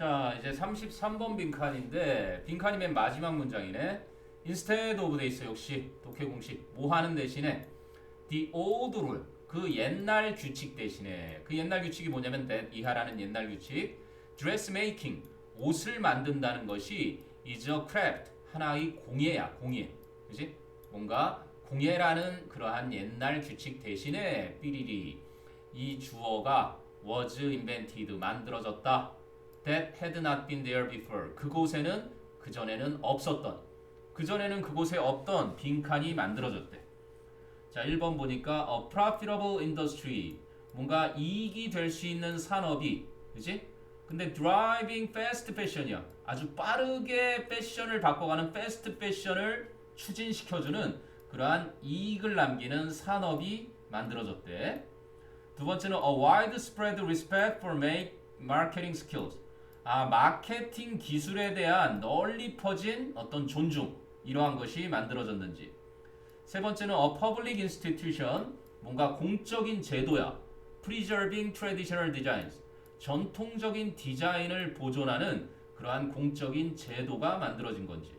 자, 이제 33번 빈칸인데 빈칸이 맨 마지막 문장이네. Instead of this 역시. 독해 공식. 뭐 하는 대신에 the old rule. 그 옛날 규칙 대신에. 그 옛날 규칙이 뭐냐면 that 이하라는 옛날 규칙. Dressmaking. 옷을 만든다는 것이 is a craft. 하나의 공예야 공예. 그지? 뭔가 공예라는 그러한 옛날 규칙 대신에 삐리리. 이 주어가 was invented 만들어졌다 that had not been there before 그곳에는 그 전에는 없었던 그 전에는 그곳에 없던 빈칸이 만들어졌대 자 1번 보니까 a profitable industry 뭔가 이익이 될 수 있는 산업이 그지 근데 driving fast fashion이야 아주 빠르게 패션을 바꿔가는 fast fashion을 추진시켜주는 그러한 이익을 남기는 산업이 만들어졌대 두 번째는 a widespread respect for make marketing skills. 아, 마케팅 기술에 대한 널리 퍼진 어떤 존중 이러한 것이 만들어졌는지. 세 번째는 a public institution 뭔가 공적인 제도야. preserving traditional designs 전통적인 디자인을 보존하는 그러한 공적인 제도가 만들어진 건지.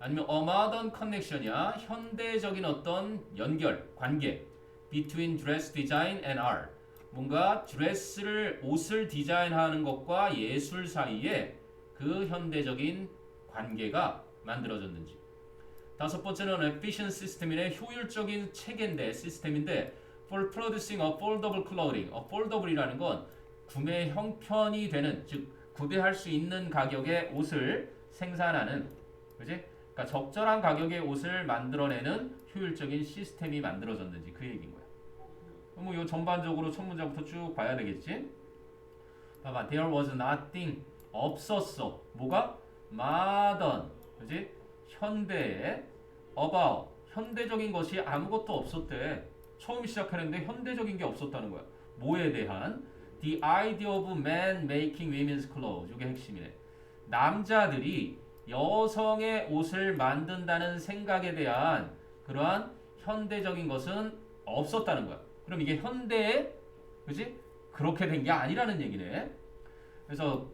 아니면 a modern connection이야. 현대적인 어떤 연결, 관계. between dress design and art. 뭔가 드레스를 옷을 디자인하는 것과 예술 사이에 그 현대적인 관계가 만들어졌는지. 다섯 번째는 efficient system이네 효율적인 체계인데 시스템인데 for producing a foldable clothing. a foldable이라는 건 구매 형편이 되는 즉 구매할 수 있는 가격의 옷을 생산하는 그지? 그러니까 적절한 가격의 옷을 만들어내는 효율적인 시스템이 만들어졌는지 그 얘기인 거야. 그럼 이 전반적으로 첫 문장부터 쭉 봐야 되겠지? 봐봐, there was nothing 없었어. 뭐가? modern, 그지? 현대에 about 현대적인 것이 아무것도 없었대. 처음 시작하는데 현대적인 게 없었다는 거야. 뭐에 대한? The idea of man making women's clothes. 이게 핵심이네. 남자들이 여성의 옷을 만든다는 생각에 대한 그러한 현대적인 것은 없었다는 거야. 그럼 이게 현대에 그지? 그렇게 된 게 아니라는 얘기네. 그래서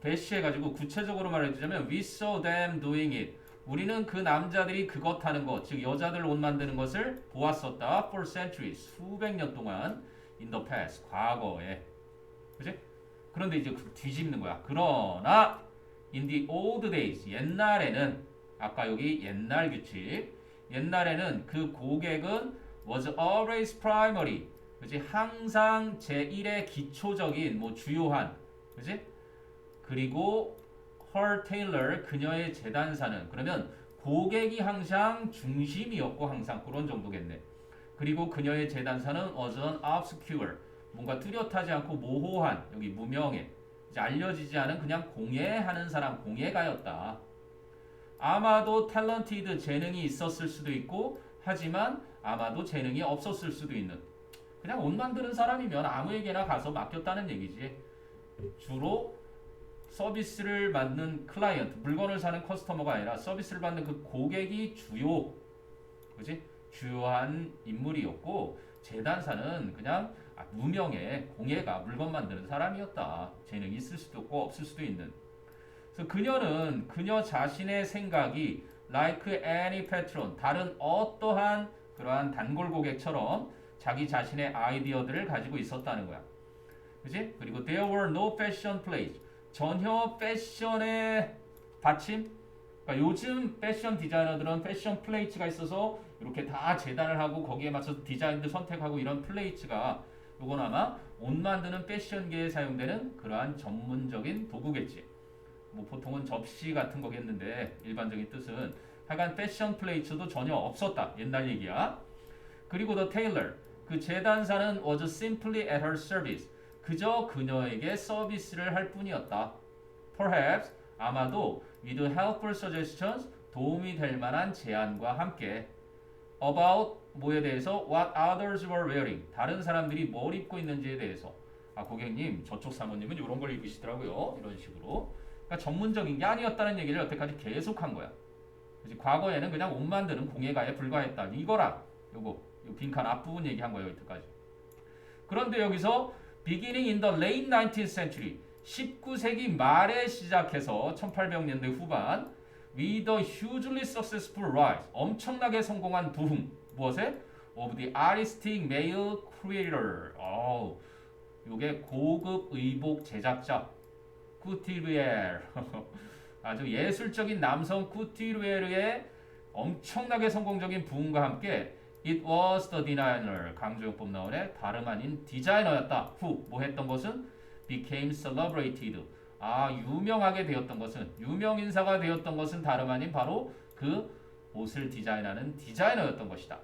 대시해 가지고 구체적으로 말해주자면 we saw them doing it. 우리는 그 남자들이 그것 하는 것, 즉 여자들 옷 만드는 것을 보았었다. for centuries, 수백 년 동안 in the past, 과거에. 그지? 그런데 이제 그 뒤집는 거야. 그러나 in the old days, 옛날에는 아까 여기 옛날 규칙, 옛날에는 그 고객은 was always primary. 그지? 항상 제1의 기초적인 뭐 주요한 그지? 그리고 her tailor 그녀의 재단사는 그러면 고객이 항상 중심이었고 항상 그런 정도겠네. 그리고 그녀의 재단사는 was an obscure 뭔가 뚜렷하지 않고 모호한 여기 무명해 이제 알려지지 않은 그냥 공예하는 사람 공예가였다. 아마도 탤런티드 재능이 있었을 수도 있고 하지만 아마도 재능이 없었을 수도 있는 그냥 옷 만드는 사람이면 아무에게나 가서 맡겼다는 얘기지. 주로 서비스를 받는 클라이언트, 물건을 사는 커스터머가 아니라 서비스를 받는 그 고객이 주요, 그지? 주요한 인물이었고 재단사는 그냥 아, 무명의 공예가 물건 만드는 사람이었다. 재능이 있을 수도 있고 없을 수도 있는. 그래서 그녀는 그녀 자신의 생각이 like any patron 다른 어떠한 그러한 단골 고객처럼 자기 자신의 아이디어들을 가지고 있었다는 거야. 그지? 그리고 there were no fashion plays. 전혀 패션의 받침? 그러니까 요즘 패션 디자이너들은 패션 플레이츠가 있어서 이렇게 다 재단을 하고 거기에 맞춰서 디자인들 선택하고 이런 플레이츠가 요건 아마 옷 만드는 패션계에 사용되는 그러한 전문적인 도구겠지. 뭐 보통은 접시 같은 거겠는데 일반적인 뜻은 하여간 패션 플레이츠도 전혀 없었다. 옛날 얘기야. 그리고 the tailor 그 재단사는 was simply at her service. 그저 그녀에게 서비스를 할 뿐이었다. Perhaps 아마도 with helpful suggestions 도움이 될 만한 제안과 함께 about 뭐에 대해서 what others were wearing 다른 사람들이 뭘 입고 있는지에 대해서 아 고객님 저쪽 사모님은 이런 걸 입으시더라고요 이런 식으로 그러니까 전문적인 게 아니었다는 얘기를 여태까지 계속 한 거야. 그치? 과거에는 그냥 옷 만드는 공예가에 불과했다. 이거랑 요거 요 빈칸 앞부분 얘기한 거예요 여태까지. 그런데 여기서 beginning in the late 19th century 19세기 말에 시작해서 1800년대 후반 with a hugely successful rise 엄청나게 성공한 부흥 무엇에? of the artistic male creator 어우 요게 고급 의복 제작자 쿠티르엘 아주 예술적인 남성 쿠티르엘의 엄청나게 성공적인 부흥과 함께 It was the designer 강조용법 나오네 다름 아닌 디자이너였다. 후 뭐 했던 것은 became celebrated. 아 유명하게 되었던 것은 유명 인사가 되었던 것은 다름 아닌 바로 그 옷을 디자인하는 디자이너였던 것이다.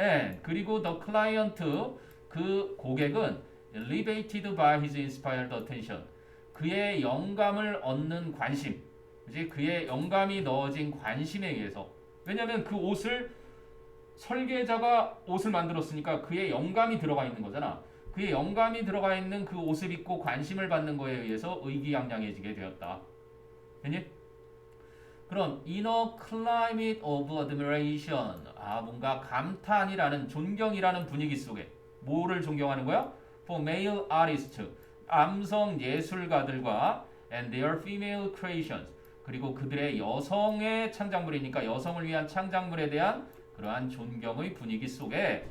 And 그리고 the client 그 고객은 elevated by his inspired attention. 그의 영감을 얻는 관심 이제 그의 영감이 넣어진 관심에 의해서 왜냐하면 그 옷을 설계자가 옷을 만들었으니까 그의 영감이 들어가 있는 거잖아. 그의 영감이 들어가 있는 그 옷을 입고 관심을 받는 거에 의해서 의기양양해지게 되었다. 됐니? 그럼 inner climate of admiration 아 뭔가 감탄이라는 존경이라는 분위기 속에 뭐를 존경하는 거야? For male artists 남성 예술가들과 and their female creations 그리고 그들의 여성의 창작물이니까 여성을 위한 창작물에 대한 그러한 존경의 분위기 속에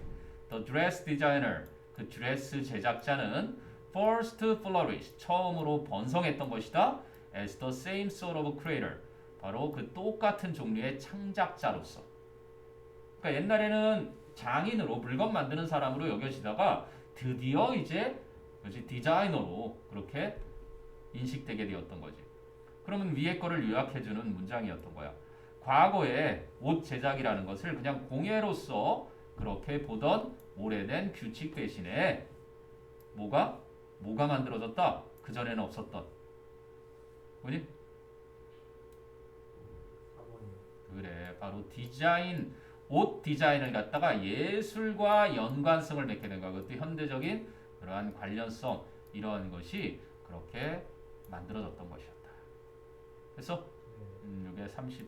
the dress designer 그 드레스 제작자는 first flourish 처음으로 번성했던 것이다. As the same sort of creator. 바로 그 똑같은 종류의 창작자로서. 그러니까 옛날에는 장인으로 물건 만드는 사람으로 여겨지다가 드디어 이제 디자이너로 그렇게 인식되게 되었던 거지. 그러면 위에 거를 요약해주는 문장이었던 거야. 과거에 옷 제작이라는 것을 그냥 공예로서 그렇게 보던 오래된 규칙 대신에 뭐가 뭐가 만들어졌다. 그 전에는 없었던. 뭐니? 4번이요. 그래 바로 디자인 옷 디자인을 갖다가 예술과 연관성을 맺게 된 거야. 그것도 현대적인 그러한 관련성 이러한 것이 그렇게 만들어졌던 것이었 네. 음, 이게 34